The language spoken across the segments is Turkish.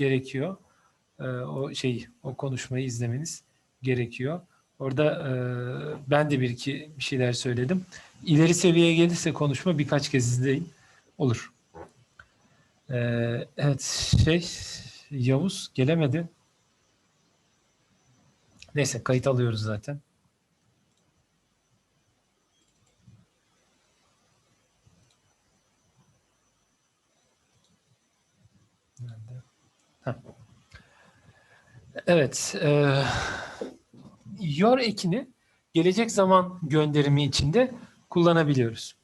gerekiyor. E, o şey o konuşmayı izlemeniz gerekiyor. Orada e, ben de bir iki bir şeyler söyledim. İleri seviyeye gelirse konuşma birkaç kez izleyin. Olur. E, evet şey Yavuz gelemedi. Neyse kayıt alıyoruz zaten. Nerede? Heh. Evet. E, yor ekini gelecek zaman gönderimi içinde kullanabiliyoruz.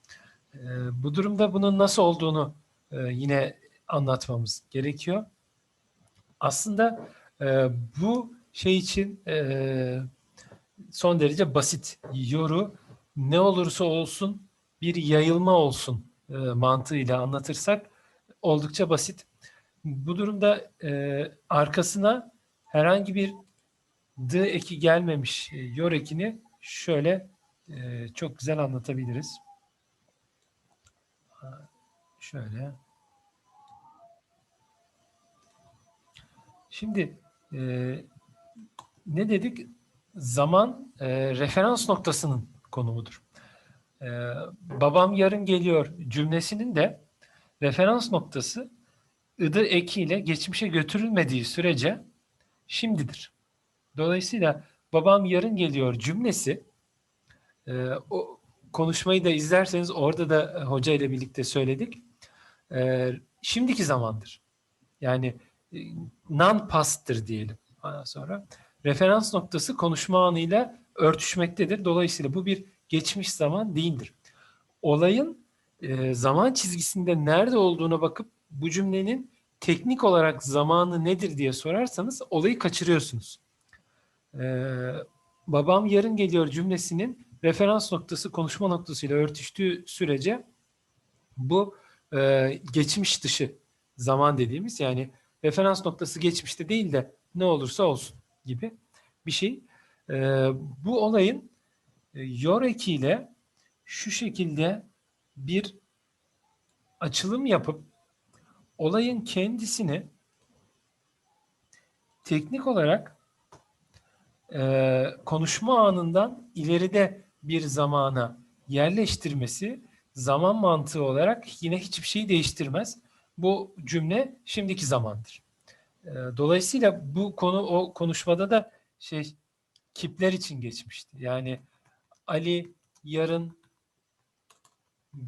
E, bu durumda bunun nasıl olduğunu e, yine anlatmamız gerekiyor. Aslında e, bu şey için e, son derece basit. Yoru ne olursa olsun bir yayılma olsun e, mantığıyla anlatırsak oldukça basit. Bu durumda e, arkasına herhangi bir d eki gelmemiş e, yor ekini şöyle e, çok güzel anlatabiliriz. Şöyle. Şimdi e, ne dedik? Zaman referans noktasının konumudur. Babam yarın geliyor cümlesinin de referans noktası ıdı ekiyle geçmişe götürülmediği sürece şimdidir. Dolayısıyla babam yarın geliyor cümlesi e, o konuşmayı da izlerseniz orada da hoca ile birlikte söyledik. E, şimdiki zamandır. Yani e, non-past'tır diyelim. Ondan sonra referans noktası konuşma anıyla örtüşmektedir. Dolayısıyla bu bir geçmiş zaman değildir. Olayın e, zaman çizgisinde nerede olduğuna bakıp bu cümlenin teknik olarak zamanı nedir diye sorarsanız olayı kaçırıyorsunuz. Ee, babam yarın geliyor cümlesinin referans noktası konuşma noktasıyla örtüştüğü sürece bu e, geçmiş dışı zaman dediğimiz yani referans noktası geçmişte değil de ne olursa olsun gibi bir şey. Ee, bu olayın e, yor ekiyle şu şekilde bir açılım yapıp olayın kendisini teknik olarak e, konuşma anından ileride bir zamana yerleştirmesi zaman mantığı olarak yine hiçbir şeyi değiştirmez. Bu cümle şimdiki zamandır. E, dolayısıyla bu konu o konuşmada da şey kipler için geçmişti. Yani Ali yarın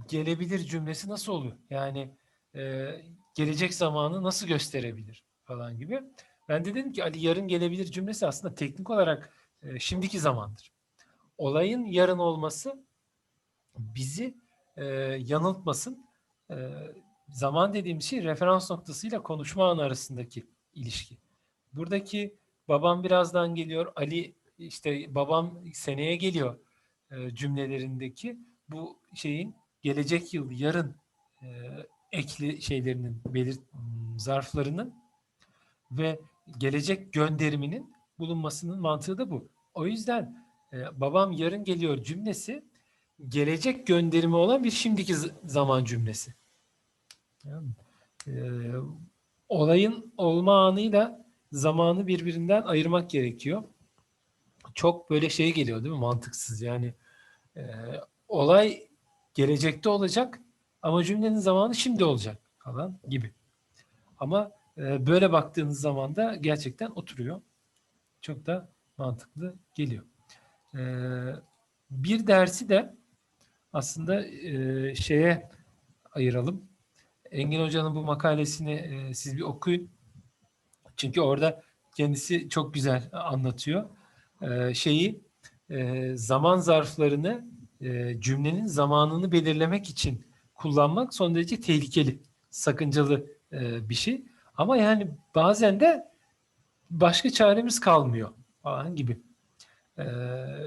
gelebilir cümlesi nasıl oluyor? Yani e, gelecek zamanı nasıl gösterebilir falan gibi. Ben de dedim ki Ali yarın gelebilir cümlesi aslında teknik olarak e, şimdiki zamandır. Olayın yarın olması bizi e, yanıltmasın. E, zaman dediğim şey referans noktasıyla konuşma anı arasındaki ilişki. Buradaki babam birazdan geliyor, Ali işte babam seneye geliyor e, cümlelerindeki bu şeyin gelecek yıl yarın e, ekli şeylerinin belir zarflarının ve gelecek gönderiminin bulunmasının mantığı da bu. O yüzden e, babam yarın geliyor cümlesi gelecek gönderimi olan bir şimdiki zaman cümlesi. Yani, e, olayın olma anıyla zamanı birbirinden ayırmak gerekiyor. Çok böyle şey geliyor değil mi? Mantıksız yani. e, olay gelecekte olacak ama cümlenin zamanı şimdi olacak falan gibi. Ama e, böyle baktığınız zaman da gerçekten oturuyor. Çok da mantıklı geliyor. E, bir dersi de aslında e, şeye ayıralım. Engin Hoca'nın bu makalesini siz bir okuyun. Çünkü orada kendisi çok güzel anlatıyor. Şeyi zaman zarflarını cümlenin zamanını belirlemek için kullanmak son derece tehlikeli, sakıncalı e, bir şey. Ama yani bazen de başka çaremiz kalmıyor falan gibi. E,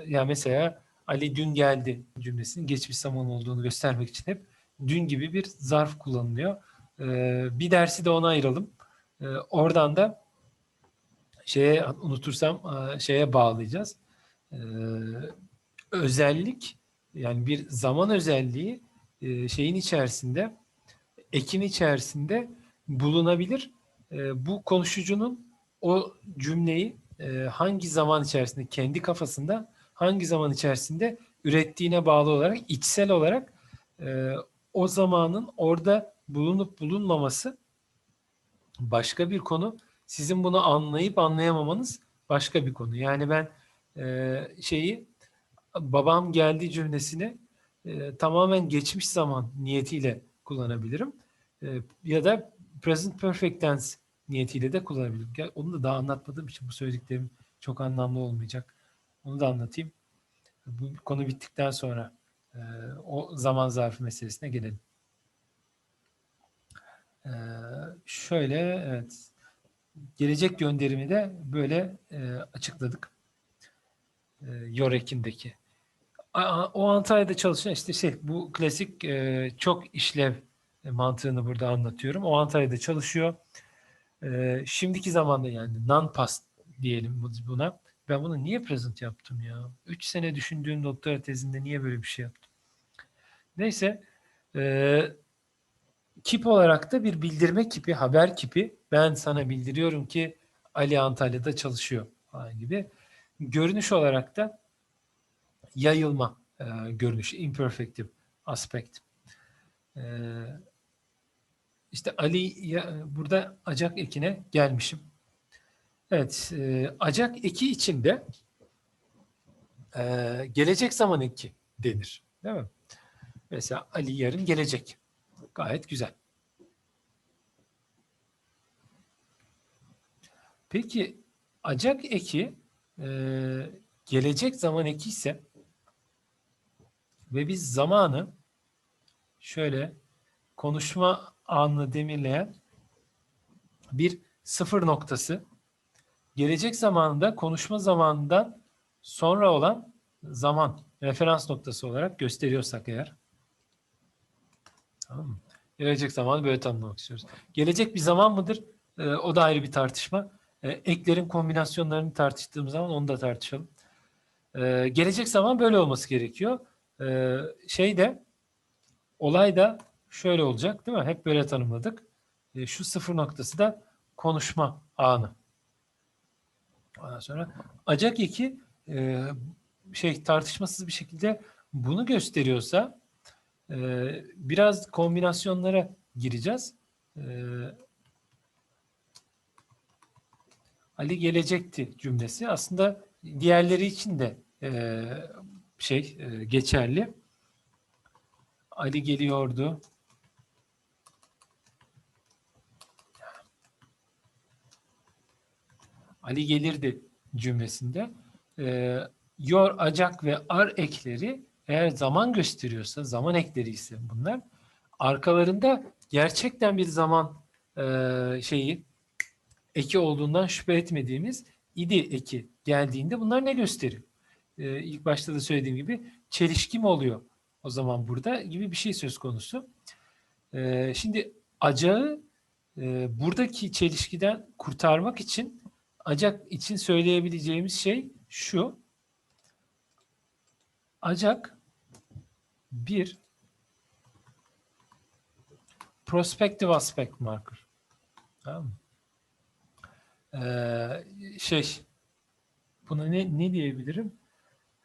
ya mesela Ali dün geldi cümlesinin geçmiş zaman olduğunu göstermek için hep dün gibi bir zarf kullanılıyor. E, bir dersi de ona ayıralım. E, oradan da şeye unutursam e, şeye bağlayacağız. E, özellik yani bir zaman özelliği e, şeyin içerisinde ekin içerisinde bulunabilir e, bu konuşucunun o cümleyi e, hangi zaman içerisinde kendi kafasında hangi zaman içerisinde ürettiğine bağlı olarak içsel olarak o zamanın orada bulunup bulunmaması başka bir konu. Sizin bunu anlayıp anlayamamanız başka bir konu. Yani ben şeyi babam geldi cümlesini e, tamamen geçmiş zaman niyetiyle kullanabilirim. E, ya da present perfect tense niyetiyle de kullanabilirim. Ya, Onu da daha anlatmadığım için bu söylediklerim çok anlamlı olmayacak. Onu da anlatayım. Bu konu bittikten sonra e, o zaman zarfı meselesine gelelim. E, şöyle evet gelecek gönderimi de böyle e, açıkladık. E, Yorek'indeki. O Antalya'da çalışan işte şey bu klasik e, çok işlev mantığını burada anlatıyorum. O Antalya'da çalışıyor. E, şimdiki zamanda yani non-past diyelim bu- buna. Ben bunu niye present yaptım ya? 3 sene düşündüğüm doktora tezinde niye böyle bir şey yaptım? Neyse e, kip olarak da bir bildirme kipi, haber kipi. Ben sana bildiriyorum ki Ali Antalya'da çalışıyor falan gibi. Görünüş olarak da yayılma e, görünüşü, imperfective aspect. E, işte Ali ya, burada acak ekine gelmişim. Evet, e, acak eki içinde e, gelecek zaman eki denir. Değil mi? Mesela Ali yarın gelecek. Gayet güzel. Peki acak eki e, gelecek zaman eki ise ve biz zamanı şöyle konuşma anını demirleyen bir sıfır noktası gelecek zamanında konuşma zamanından sonra olan zaman referans noktası olarak gösteriyorsak eğer tamam mı? Gelecek zamanı böyle tanımlamak istiyoruz. Gelecek bir zaman mıdır? Ee, o da ayrı bir tartışma. Ee, eklerin kombinasyonlarını tartıştığımız zaman onu da tartışalım. Ee, gelecek zaman böyle olması gerekiyor. Ee, şey de olay da şöyle olacak değil mi? Hep böyle tanımladık. Ee, şu sıfır noktası da konuşma anı. Ondan sonra acak eki e, şey tartışmasız bir şekilde bunu gösteriyorsa e, biraz kombinasyonlara gireceğiz. E, Ali gelecekti cümlesi aslında diğerleri için de şey e, geçerli. Ali geliyordu. Ali gelirdi cümlesinde e, yor, acak ve ar ekleri eğer zaman gösteriyorsa, zaman ekleri ise bunlar arkalarında gerçekten bir zaman e, şeyi eki olduğundan şüphe etmediğimiz idi eki geldiğinde bunlar ne gösteriyor? E, ilk başta da söylediğim gibi çelişki mi oluyor o zaman burada gibi bir şey söz konusu. E, şimdi acağı e, buradaki çelişkiden kurtarmak için acak için söyleyebileceğimiz şey şu. Acak bir prospective aspect marker. Tamam mı? Ee, şey buna ne, ne diyebilirim?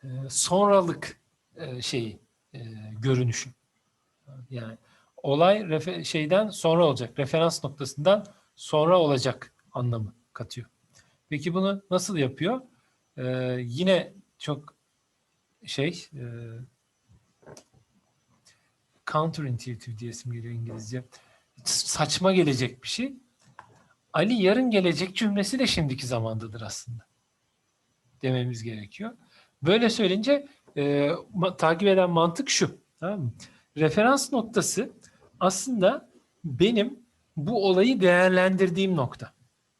Ee, sonralık e, şeyi e, görünüşü. Yani olay şeyden sonra olacak. Referans noktasından sonra olacak anlamı katıyor. Peki bunu nasıl yapıyor? Yine çok şey e, counterintuitive diyesim geliyor İngilizce. Saçma gelecek bir şey. Ali yarın gelecek cümlesi de şimdiki zamandadır aslında. Dememiz gerekiyor. Böyle söyleyince e, takip eden mantık şu. Tamam mı? Referans noktası aslında benim bu olayı değerlendirdiğim nokta.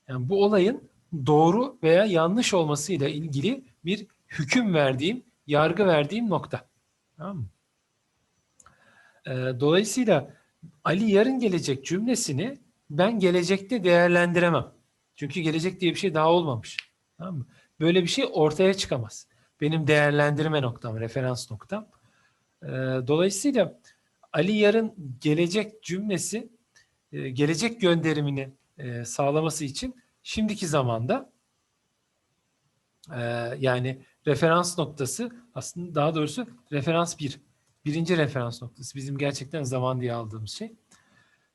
Yani bu olayın doğru veya yanlış olmasıyla ilgili bir hüküm verdiğim, yargı verdiğim nokta. Tamam mı? Ee, dolayısıyla Ali yarın gelecek cümlesini ben gelecekte değerlendiremem. Çünkü gelecek diye bir şey daha olmamış. Tamam mı? Böyle bir şey ortaya çıkamaz. Benim değerlendirme noktam, referans noktam. Ee, dolayısıyla Ali yarın gelecek cümlesi, e, gelecek gönderimini e, sağlaması için şimdiki zamanda e, yani referans noktası aslında daha doğrusu referans bir. Birinci referans noktası bizim gerçekten zaman diye aldığımız şey.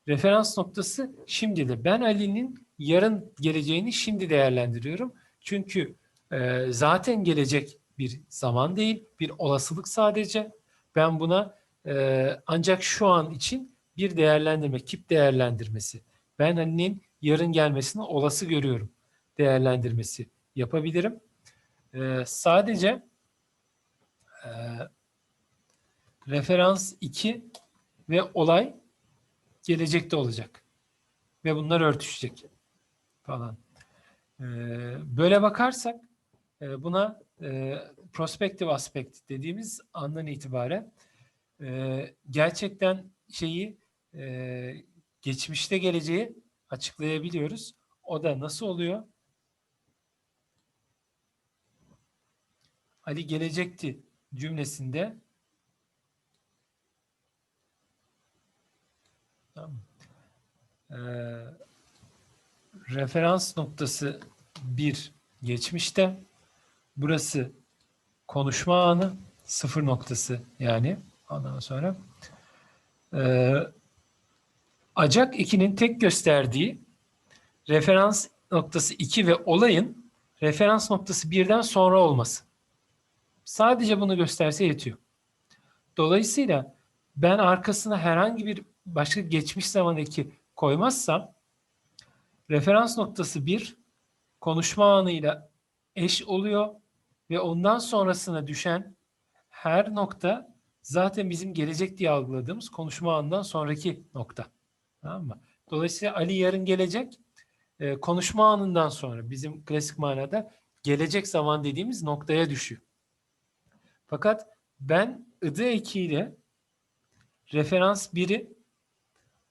Referans noktası şimdi de ben Ali'nin yarın geleceğini şimdi değerlendiriyorum. Çünkü e, zaten gelecek bir zaman değil, bir olasılık sadece. Ben buna e, ancak şu an için bir değerlendirme, kip değerlendirmesi. Ben Ali'nin yarın gelmesini olası görüyorum değerlendirmesi yapabilirim. E, sadece e, referans 2 ve olay gelecekte olacak. Ve bunlar örtüşecek falan. Ee, böyle bakarsak e, buna e, prospective aspect dediğimiz andan itibaren e, gerçekten şeyi e, geçmişte geleceği açıklayabiliyoruz. O da nasıl oluyor? Ali gelecekti cümlesinde Tamam. Ee, referans noktası 1 geçmişte. Burası konuşma anı sıfır noktası yani ondan sonra. Ee, Acak 2'nin tek gösterdiği referans noktası 2 ve olayın referans noktası 1'den sonra olması. Sadece bunu gösterse yetiyor. Dolayısıyla ben arkasına herhangi bir başka geçmiş zaman eki koymazsam referans noktası 1 konuşma anıyla eş oluyor ve ondan sonrasına düşen her nokta zaten bizim gelecek diye algıladığımız konuşma anından sonraki nokta. Tamam mı? Dolayısıyla Ali yarın gelecek. E, konuşma anından sonra bizim klasik manada gelecek zaman dediğimiz noktaya düşüyor. Fakat ben ıdı ekiyle referans 1'i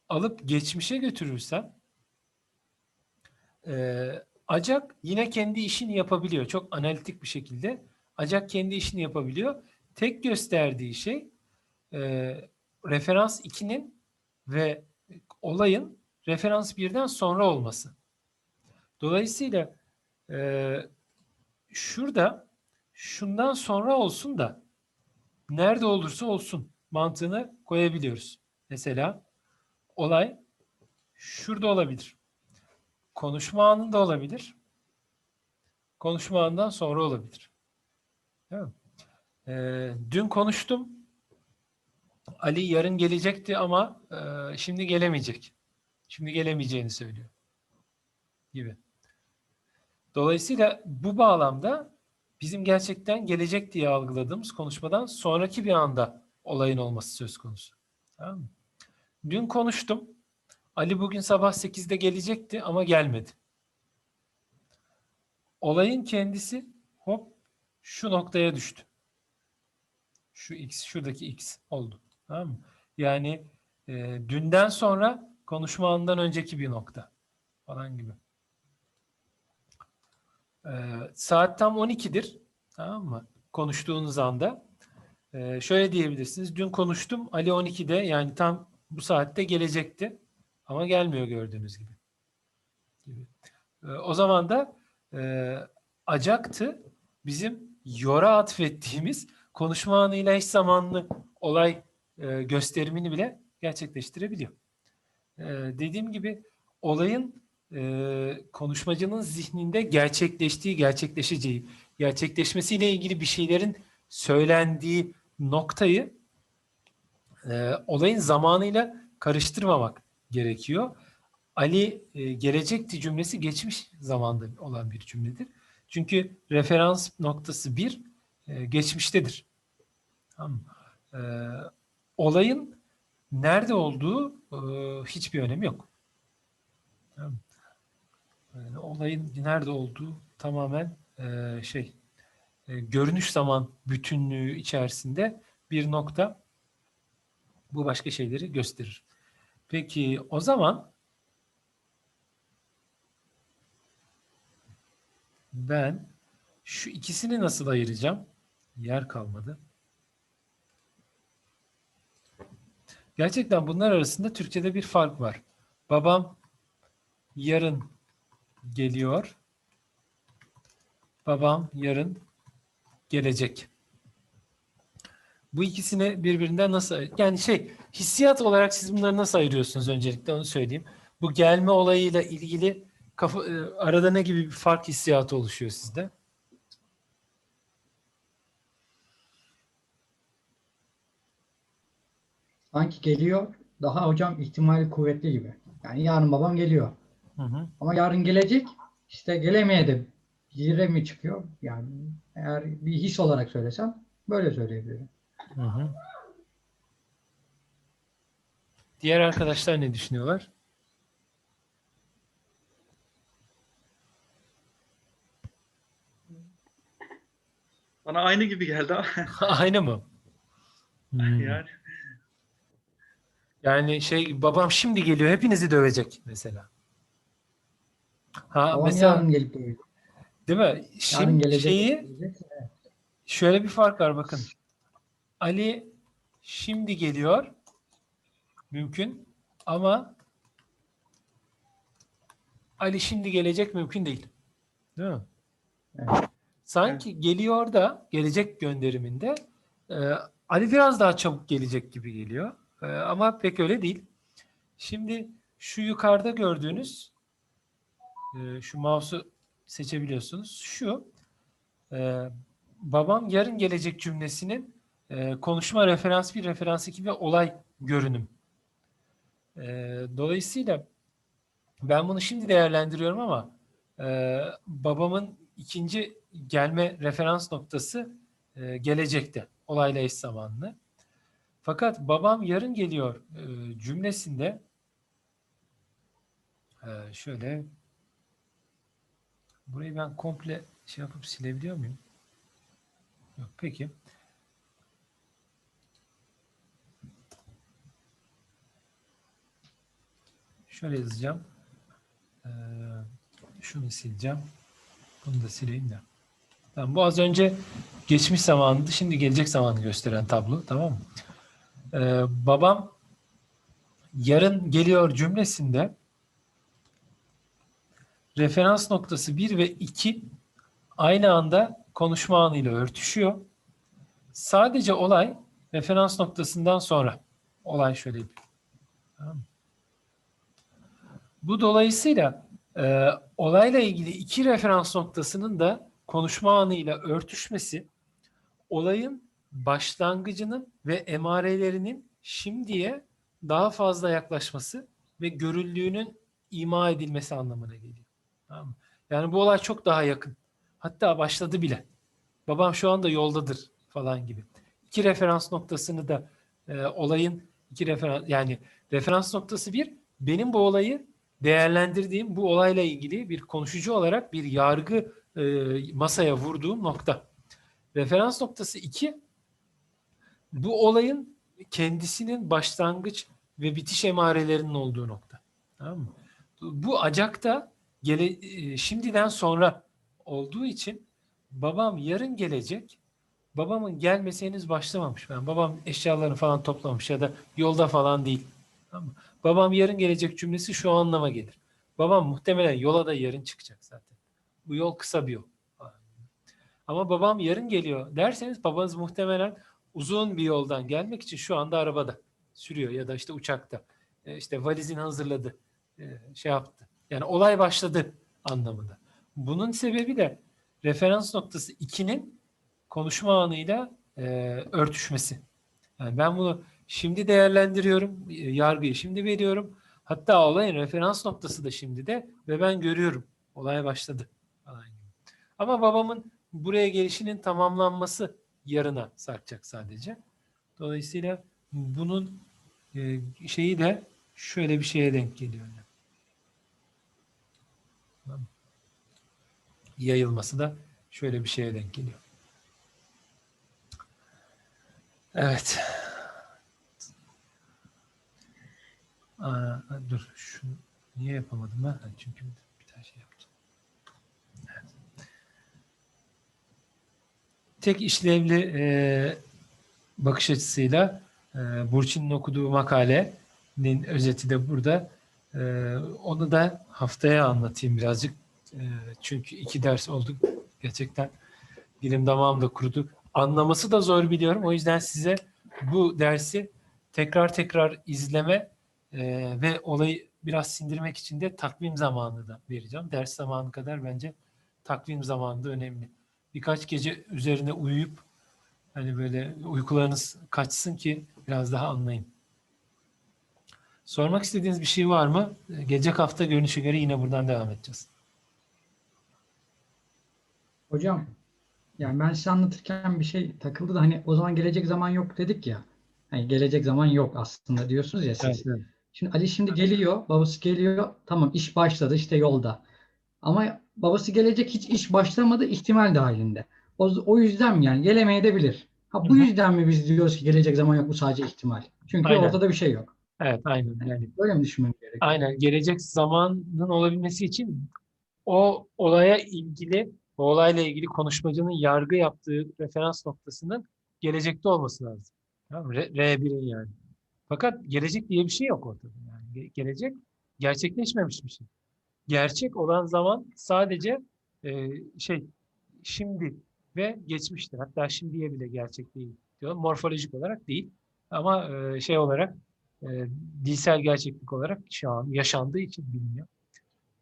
alıp geçmişe götürürsem e, Acak yine kendi işini yapabiliyor. Çok analitik bir şekilde. Acak kendi işini yapabiliyor. Tek gösterdiği şey e, referans 2'nin ve olayın referans 1'den sonra olması. Dolayısıyla e, şurada şundan sonra olsun da nerede olursa olsun mantığını koyabiliyoruz. Mesela olay şurada olabilir. Konuşma anında olabilir. Konuşma anından sonra olabilir. Değil mi? Ee, dün konuştum. Ali yarın gelecekti ama e, şimdi gelemeyecek. Şimdi gelemeyeceğini söylüyor. Gibi. Dolayısıyla bu bağlamda bizim gerçekten gelecek diye algıladığımız konuşmadan sonraki bir anda olayın olması söz konusu. Tamam mı? Dün konuştum. Ali bugün sabah 8'de gelecekti ama gelmedi. Olayın kendisi hop şu noktaya düştü. Şu x, şuradaki x oldu. Tamam mı? Yani e, dünden sonra konuşma anından önceki bir nokta falan gibi. E, saat tam 12'dir. Tamam mı? Konuştuğunuz anda. E, şöyle diyebilirsiniz. Dün konuştum. Ali 12'de yani tam bu saatte gelecekti. Ama gelmiyor gördüğünüz gibi. gibi. E, o zaman da e, acaktı bizim yora atfettiğimiz konuşma anıyla eş zamanlı olay e, gösterimini bile gerçekleştirebiliyor. E, dediğim gibi olayın e, konuşmacının zihninde gerçekleştiği, gerçekleşeceği, gerçekleşmesiyle ilgili bir şeylerin söylendiği noktayı e, olayın zamanıyla karıştırmamak gerekiyor. Ali e, gelecekti cümlesi geçmiş zamanda olan bir cümledir. Çünkü referans noktası bir e, geçmiştedir. Tamam. E, olayın nerede olduğu e, hiçbir önemi yok. Tamam. Yani olayın nerede olduğu tamamen e, şey e, görünüş zaman bütünlüğü içerisinde bir nokta bu başka şeyleri gösterir. Peki o zaman ben şu ikisini nasıl ayıracağım? Yer kalmadı. Gerçekten bunlar arasında Türkçe'de bir fark var. Babam yarın geliyor. Babam yarın gelecek. Bu ikisini birbirinden nasıl yani şey hissiyat olarak siz bunları nasıl ayırıyorsunuz öncelikle onu söyleyeyim. Bu gelme olayıyla ilgili kafa, e, arada ne gibi bir fark hissiyatı oluşuyor sizde? Sanki geliyor daha hocam ihtimali kuvvetli gibi. Yani yarın babam geliyor. Hı hı. Ama yarın gelecek işte gelemeye de bire mi çıkıyor? Yani eğer bir his olarak söylesem böyle söyleyebilirim. Hı hı. Diğer arkadaşlar ne düşünüyorlar? Bana aynı gibi geldi ama Aynı mı? Hmm. yani Yani şey babam şimdi geliyor hepinizi dövecek mesela. Ha Babam mesela yarın gelip dövecek. değil mi? Şimdi gelecek. şeyi dövecek. şöyle bir fark var bakın. Ali şimdi geliyor. Mümkün ama Ali şimdi gelecek mümkün değil. Değil mi? Evet. Sanki geliyor da gelecek gönderiminde e, Ali biraz daha çabuk gelecek gibi geliyor. E, ama pek öyle değil. Şimdi şu yukarıda gördüğünüz e, şu mouse'u seçebiliyorsunuz. Şu e, babam yarın gelecek cümlesinin e, konuşma referans 1, referans 2 ve olay görünüm. E, dolayısıyla ben bunu şimdi değerlendiriyorum ama e, babamın ikinci gelme referans noktası e, gelecekte. Olayla eş zamanlı. Fakat babam yarın geliyor e, cümlesinde şöyle burayı ben komple şey yapıp silebiliyor muyum? Yok, peki. Şöyle yazacağım. Ee, şunu sileceğim. Bunu da sileyim de. Tamam, bu az önce geçmiş zamanıydı. Şimdi gelecek zamanı gösteren tablo. Tamam mı? Ee, babam yarın geliyor cümlesinde referans noktası 1 ve 2 aynı anda konuşma anıyla örtüşüyor. Sadece olay referans noktasından sonra. Olay şöyle bir. Tamam mı? Bu dolayısıyla e, olayla ilgili iki referans noktasının da konuşma anıyla örtüşmesi olayın başlangıcının ve emarelerinin şimdiye daha fazla yaklaşması ve görüldüğünün ima edilmesi anlamına geliyor. Tamam mı? Yani bu olay çok daha yakın. Hatta başladı bile. Babam şu anda yoldadır falan gibi. İki referans noktasını da e, olayın iki referans yani referans noktası bir benim bu olayı değerlendirdiğim bu olayla ilgili bir konuşucu olarak bir yargı e, masaya vurduğum nokta. Referans noktası iki bu olayın kendisinin başlangıç ve bitiş emarelerinin olduğu nokta. Tamam mı? Bu acakta gele, e, şimdiden sonra olduğu için babam yarın gelecek. Babamın gelmesi henüz başlamamış. Ben babam eşyalarını falan toplamış ya da yolda falan değil. Tamam mı? Babam yarın gelecek cümlesi şu anlama gelir. Babam muhtemelen yola da yarın çıkacak zaten. Bu yol kısa bir yol. Ama babam yarın geliyor derseniz babanız muhtemelen uzun bir yoldan gelmek için şu anda arabada sürüyor ya da işte uçakta. E, işte valizini hazırladı. E, şey yaptı. Yani olay başladı anlamında. Bunun sebebi de referans noktası 2'nin konuşma anıyla e, örtüşmesi. Yani ben bunu şimdi değerlendiriyorum. e, Yargıyı şimdi veriyorum. Hatta olayın referans noktası da şimdi de ve ben görüyorum. Olay başladı. Ama babamın buraya gelişinin tamamlanması yarına sarkacak sadece. Dolayısıyla bunun e, şeyi de şöyle bir şeye denk geliyor. Yayılması da şöyle bir şeye denk geliyor. Evet. Aa, dur şu niye yapamadım ben? Çünkü bir tane şey yaptım. Evet. Tek işlevli e, bakış açısıyla e, Burçin'in okuduğu makalenin özeti de burada. Ee, onu da haftaya anlatayım birazcık. Ee, çünkü iki ders oldu. Gerçekten dilim damağım da kurudu. Anlaması da zor biliyorum. O yüzden size bu dersi tekrar tekrar izleme e, ve olayı biraz sindirmek için de takvim zamanı da vereceğim. Ders zamanı kadar bence takvim zamanı da önemli. Birkaç gece üzerine uyuyup hani böyle uykularınız kaçsın ki biraz daha anlayın. Sormak istediğiniz bir şey var mı? Gelecek hafta görünüşe göre yine buradan devam edeceğiz. Hocam yani ben size anlatırken bir şey takıldı da hani o zaman gelecek zaman yok dedik ya. Hani gelecek zaman yok aslında diyorsunuz ya siz. Şimdi Ali şimdi geliyor, babası geliyor. Tamam iş başladı işte yolda. Ama babası gelecek hiç iş başlamadı ihtimal dahilinde. O, o yüzden mi yani gelemeye de bilir. Ha bu yüzden mi biz diyoruz ki gelecek zaman yok bu sadece ihtimal. Çünkü Aynen. ortada bir şey yok. Evet, aynen. Yani Böyle mi düşünmem gerekiyor? aynen gelecek zamanın olabilmesi için o olaya ilgili, o olayla ilgili konuşmacının yargı yaptığı referans noktasının gelecekte olması lazım. Tamam? R- R1'in yani. Fakat gelecek diye bir şey yok ortada. Yani ge- gelecek gerçekleşmemiş bir şey. Gerçek olan zaman sadece e, şey şimdi ve geçmiştir. Hatta şimdiye bile gerçek değil diyor. Morfolojik olarak değil. Ama e, şey olarak e, dilsel gerçeklik olarak şu an yaşandığı için biliniyor.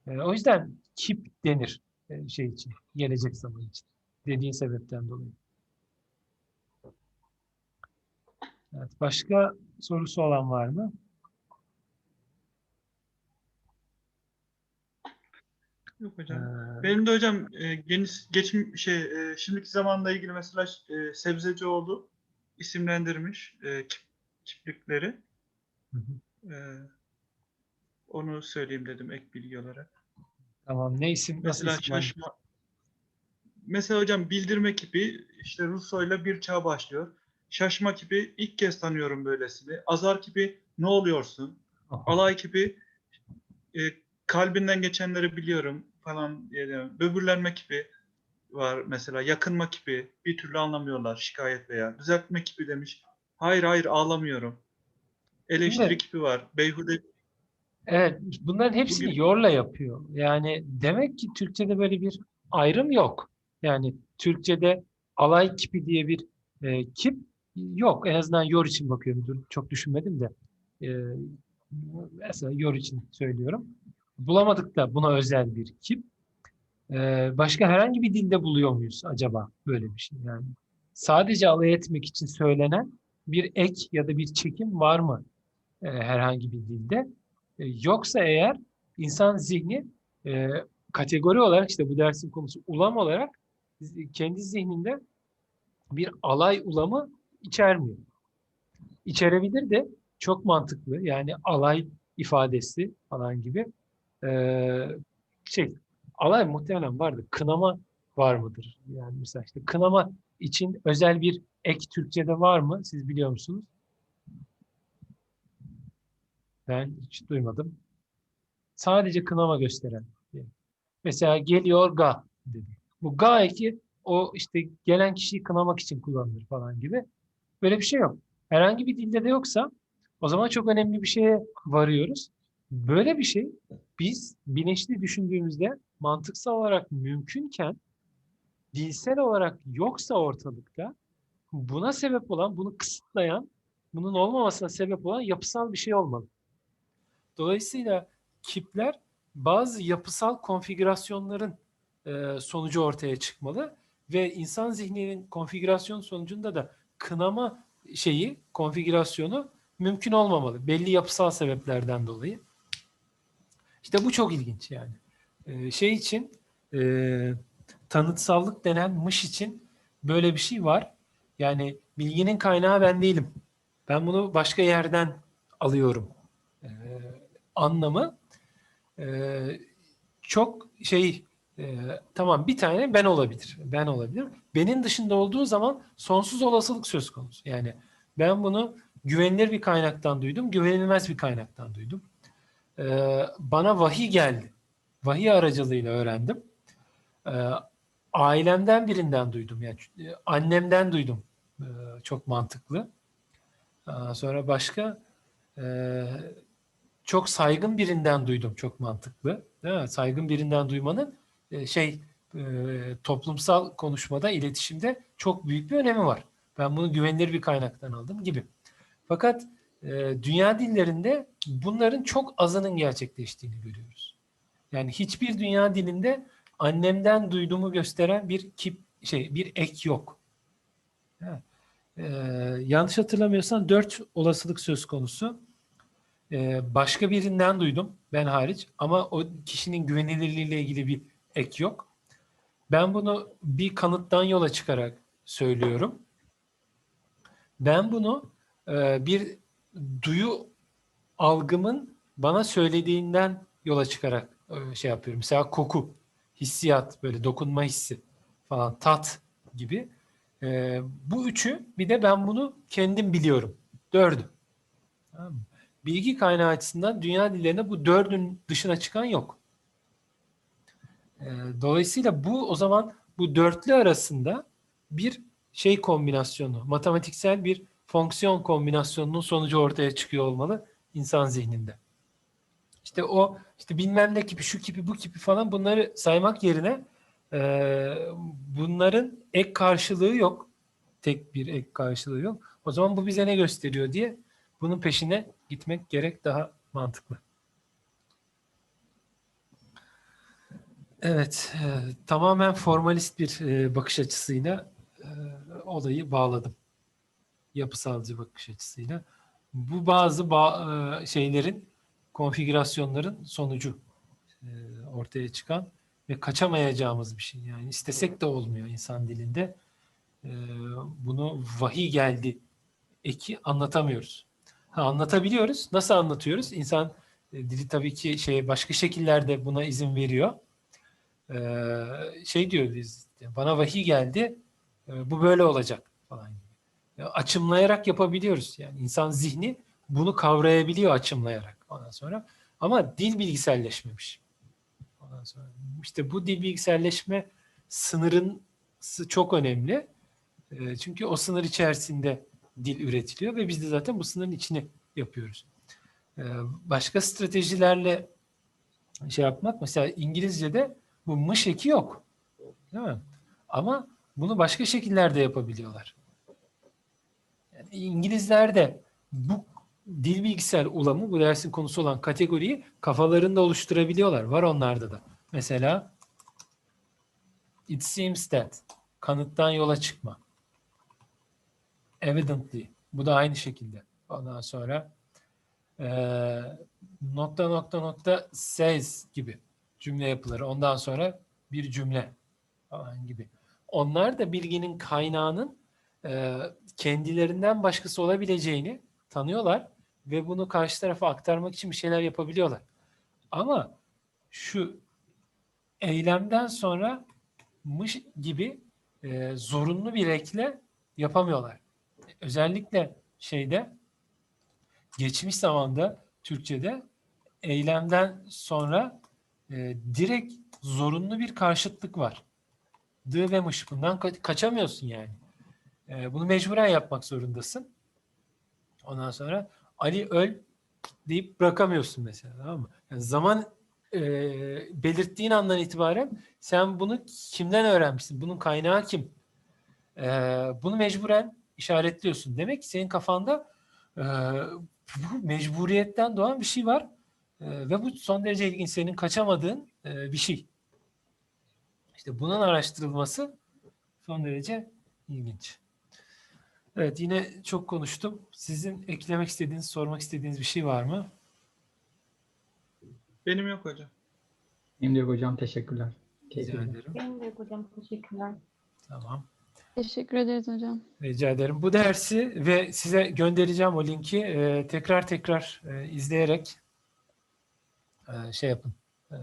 E, o yüzden kip denir e, şey için, gelecek zaman için. Dediğin sebepten dolayı. Evet, başka sorusu olan var mı? Yok hocam. Ee, Benim de hocam e, geniş geçim şey e, şimdiki zamanla ilgili mesela e, Sebzecioğlu isimlendirmiş e, kip- kiplikleri. Hı hı. E, onu söyleyeyim dedim ek bilgi olarak. tamam. Ne isim? Nasıl Mesela isim var? şaşma. Mesela hocam bildirme kipi işte Russo'yla bir çağ başlıyor. Şaşma kipi ilk kez tanıyorum böylesini. Azar kipi ne oluyorsun? Aha. Alay kipi e, kalbinden geçenleri biliyorum falan diye de- Böbürlenme kipi var mesela. Yakınma kipi bir türlü anlamıyorlar şikayet veya. Düzeltme kipi demiş. Hayır hayır ağlamıyorum. Eleştiri Şimdi- kipi var. Beyhude Evet, bunların hepsini Bugün- yorla yapıyor. Yani demek ki Türkçe'de böyle bir ayrım yok. Yani Türkçe'de alay kipi diye bir e, kip yok. En azından yor için bakıyorum. Dur, çok düşünmedim de. E, mesela yor için söylüyorum. Bulamadık da buna özel bir kip. E, başka herhangi bir dilde buluyor muyuz acaba böyle bir şey? Yani sadece alay etmek için söylenen bir ek ya da bir çekim var mı e, herhangi bir dilde? E, Yoksa eğer insan zihni e, kategori olarak işte bu dersin konusu ulam olarak z- kendi zihninde bir alay ulamı içermiyor. İçerebilir de çok mantıklı yani alay ifadesi falan gibi e, şey alay muhtemelen vardır. Kınama var mıdır? Yani mesela işte kınama için özel bir ek Türkçe'de var mı? Siz biliyor musunuz? Ben hiç duymadım. Sadece kınama gösteren. Mesela geliyor ga dedi. Bu ga eki o işte gelen kişiyi kınamak için kullanılır falan gibi. Böyle bir şey yok. Herhangi bir dilde de yoksa o zaman çok önemli bir şeye varıyoruz. Böyle bir şey biz bilinçli düşündüğümüzde mantıksal olarak mümkünken dilsel olarak yoksa ortalıkta buna sebep olan, bunu kısıtlayan, bunun olmamasına sebep olan yapısal bir şey olmalı. Dolayısıyla kipler bazı yapısal konfigürasyonların sonucu ortaya çıkmalı ve insan zihninin konfigürasyon sonucunda da kınama şeyi, konfigürasyonu mümkün olmamalı. Belli yapısal sebeplerden dolayı. İşte bu çok ilginç yani. E, şey için e, tanıtsallık denen mış için böyle bir şey var. Yani bilginin kaynağı ben değilim. Ben bunu başka yerden alıyorum. E, anlamı e, çok şey e, tamam bir tane ben olabilir. Ben olabilir. Benim dışında olduğu zaman sonsuz olasılık söz konusu. Yani ben bunu güvenilir bir kaynaktan duydum, güvenilmez bir kaynaktan duydum. E, bana vahiy geldi. Vahiy aracılığıyla öğrendim. E, ailemden birinden duydum. Yani e, annemden duydum. E, çok mantıklı. Aa, sonra başka e, çok saygın birinden duydum. Çok mantıklı. Değil mi? Saygın birinden duymanın şey e, toplumsal konuşmada, iletişimde çok büyük bir önemi var. Ben bunu güvenilir bir kaynaktan aldım gibi. Fakat e, dünya dillerinde bunların çok azının gerçekleştiğini görüyoruz. Yani hiçbir dünya dilinde annemden duyduğumu gösteren bir kip şey bir ek yok. Evet. Ee, yanlış hatırlamıyorsam dört olasılık söz konusu. Ee, başka birinden duydum ben hariç ama o kişinin güvenilirliğiyle ilgili bir ek yok. Ben bunu bir kanıttan yola çıkarak söylüyorum. Ben bunu e, bir duyu algımın bana söylediğinden yola çıkarak e, şey yapıyorum. Mesela koku, hissiyat, böyle dokunma hissi falan, tat gibi. E, bu üçü bir de ben bunu kendim biliyorum. Dördü. Bilgi kaynağı açısından dünya dillerinde bu dördün dışına çıkan yok. E, dolayısıyla bu o zaman bu dörtlü arasında bir şey kombinasyonu, matematiksel bir fonksiyon kombinasyonunun sonucu ortaya çıkıyor olmalı insan zihninde. İşte o işte bilmem ne kipi, şu kipi, bu kipi falan bunları saymak yerine e, bunların ek karşılığı yok. Tek bir ek karşılığı yok. O zaman bu bize ne gösteriyor diye bunun peşine gitmek gerek daha mantıklı. Evet, e, tamamen formalist bir e, bakış açısıyla e, olayı bağladım. Yapısalcı bakış açısıyla. Bu bazı ba- e, şeylerin, konfigürasyonların sonucu e, ortaya çıkan ve kaçamayacağımız bir şey. Yani istesek de olmuyor insan dilinde. E, bunu vahiy geldi eki anlatamıyoruz. Ha, anlatabiliyoruz. Nasıl anlatıyoruz? İnsan e, dili tabii ki şey başka şekillerde buna izin veriyor. Şey diyor biz bana vahiy geldi bu böyle olacak falan gibi. Ya, açımlayarak yapabiliyoruz. Yani insan zihni bunu kavrayabiliyor açımlayarak ondan sonra. Ama dil bilgiselleşmemiş. Ondan sonra işte bu dil bilgiselleşme sınırın çok önemli. Çünkü o sınır içerisinde dil üretiliyor ve biz de zaten bu sınırın içini yapıyoruz. Başka stratejilerle şey yapmak mesela İngilizce'de bu mış eki yok. Değil mi? Ama bunu başka şekillerde yapabiliyorlar. Yani İngilizler de bu dil bilgisayar ulamı, bu dersin konusu olan kategoriyi kafalarında oluşturabiliyorlar. Var onlarda da. Mesela it seems that kanıttan yola çıkma. Evidently. Bu da aynı şekilde. Ondan sonra eee, nokta nokta nokta says gibi cümle yapıları. Ondan sonra bir cümle falan gibi. Onlar da bilginin kaynağının e, kendilerinden başkası olabileceğini tanıyorlar ve bunu karşı tarafa aktarmak için bir şeyler yapabiliyorlar. Ama şu eylemden sonra mış gibi e, zorunlu bir ekle yapamıyorlar. Özellikle şeyde geçmiş zamanda Türkçe'de eylemden sonra e, direkt zorunlu bir karşıtlık var. Dı ve mış. Bundan ka- kaçamıyorsun yani. E, bunu mecburen yapmak zorundasın. Ondan sonra Ali öl deyip bırakamıyorsun mesela. Tamam mı? Yani zaman e, belirttiğin andan itibaren sen bunu kimden öğrenmişsin? Bunun kaynağı kim? E, bunu mecburen işaretliyorsun. Demek ki senin kafanda e, bu mecburiyetten doğan bir şey var. E, ve bu son derece ilginç. Senin kaçamadığın e, bir şey. İşte bunun araştırılması son derece ilginç. Evet yine çok konuştum. Sizin eklemek istediğiniz, sormak istediğiniz bir şey var mı? Benim yok hocam. Benim de yok hocam. Teşekkürler. Rica ederim. Benim de yok hocam. Teşekkürler. Tamam. Teşekkür ederiz hocam. Rica ederim. Bu dersi ve size göndereceğim o linki e, tekrar tekrar e, izleyerek şey yapın. E,